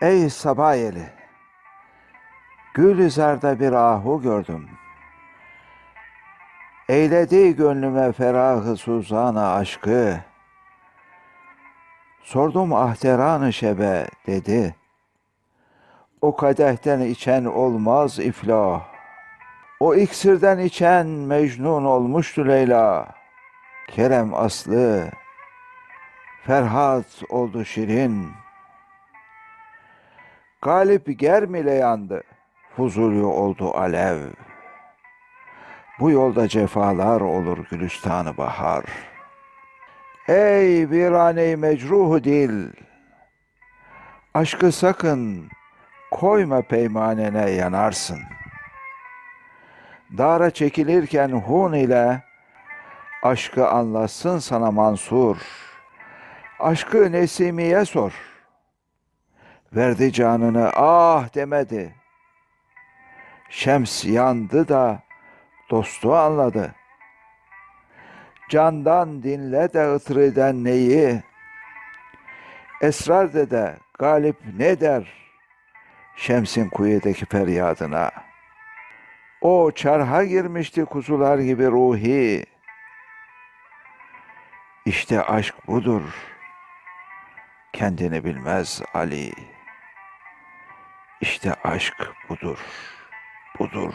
Ey sabah yeli, Gülizar'da bir ahu gördüm. Eyledi gönlüme ferahı suzana aşkı. Sordum ahteranı şebe dedi. O kadehten içen olmaz iflah. O iksirden içen mecnun olmuştu Leyla. Kerem aslı, Ferhat oldu şirin. Galip germile yandı, Fuzuli oldu alev. Bu yolda cefalar olur gülistanı bahar. Ey virane mecruhu dil, aşkı sakın koyma peymanene yanarsın. Dara çekilirken hun ile aşkı anlatsın sana Mansur. Aşkı Nesimi'ye sor. Verdi canını ah demedi. Şems yandı da dostu anladı. Candan dinle de ıtriden neyi? Esrar dede galip ne der? Şems'in kuyudaki feryadına. O çarha girmişti kuzular gibi ruhi. İşte aşk budur. Kendini bilmez Ali. İşte aşk budur. Budur.